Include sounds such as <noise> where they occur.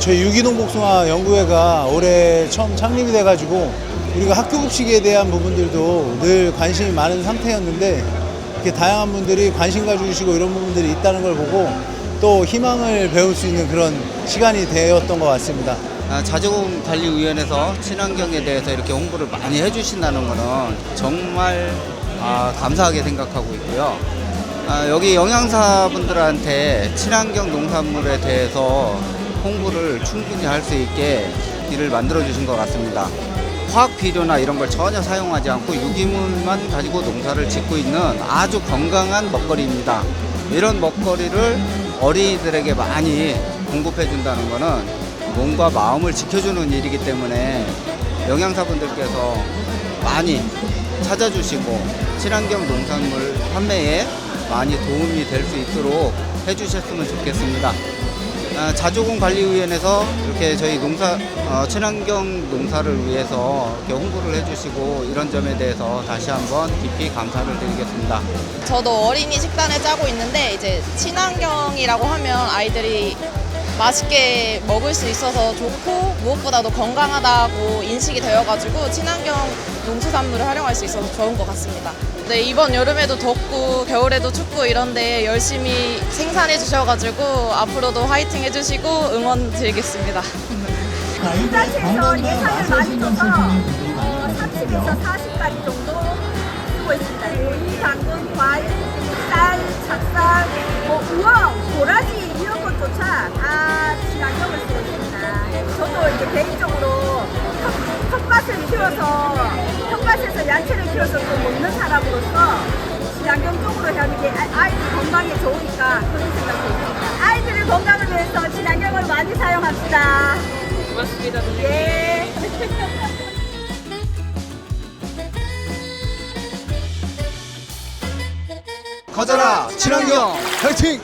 저희 유기농 복숭아 연구회가 올해 처음 창립이 돼가지고 우리가 학교 급식에 대한 부분들도 늘 관심이 많은 상태였는데 이렇게 다양한 분들이 관심 가져주시고 이런 부분들이 있다는 걸 보고 또 희망을 배울 수 있는 그런 시간이 되었던 것 같습니다. 아, 자주공관리위원회에서 친환경에 대해서 이렇게 홍보를 많이 해주신다는 것은 정말 아, 감사하게 생각하고 있고요. 아, 여기 영양사분들한테 친환경 농산물에 대해서 홍보를 충분히 할 수 있게 길을 만들어 주신 것 같습니다. 화학 비료나 이런 걸 전혀 사용하지 않고 유기물만 가지고 농사를 짓고 있는 아주 건강한 먹거리입니다. 이런 먹거리를 어린이들에게 많이 공급해 준다는 것은 몸과 마음을 지켜주는 일이기 때문에 영양사분들께서 많이 찾아주시고 친환경 농산물 판매에 많이 도움이 될 수 있도록 해주셨으면 좋겠습니다. 아, 자주공관리위원회에서 이렇게 저희 농사 어, 친환경 농사를 위해서 이렇게 홍보를 해주시고 이런 점에 대해서 다시 한번 깊이 감사를 드리겠습니다. 저도 어린이 식단을 짜고 있는데 이제 친환경이라고 하면 아이들이 맛있게 먹을 수 있어서 좋고 무엇보다도 건강하다고 인식이 되어가지고 친환경 농수산물을 활용할 수 있어서 좋은 것 같습니다. 네, 이번 여름에도 덥고 겨울에도 춥고 이런데 열심히 생산해 주셔가지고 앞으로도 화이팅 해주시고 응원 드리겠습니다. 지자체에서 예산을 많이 줘서 어, 30에서 40가지 정도 쓰고 있습니다. 오이, 당근, 과일, 쌀, 착살, 뭐 우엉, 도라지 것 조차 다 친환경을 쓰고 있습니다. 저도 이제 개인적으로 텃- 텃밭을 키워서 텃밭에서 야채를 키워서 또 먹는 사람으로서 친환경 쪽으로 하는 게 아- 아이들 건강에 좋으니까 그런 생각도 있습니다. 아이들의 건강을 위해서 친환경을 많이 사용합시다. 고맙습니다. 예. <laughs> 커져라 친환경! 화이팅!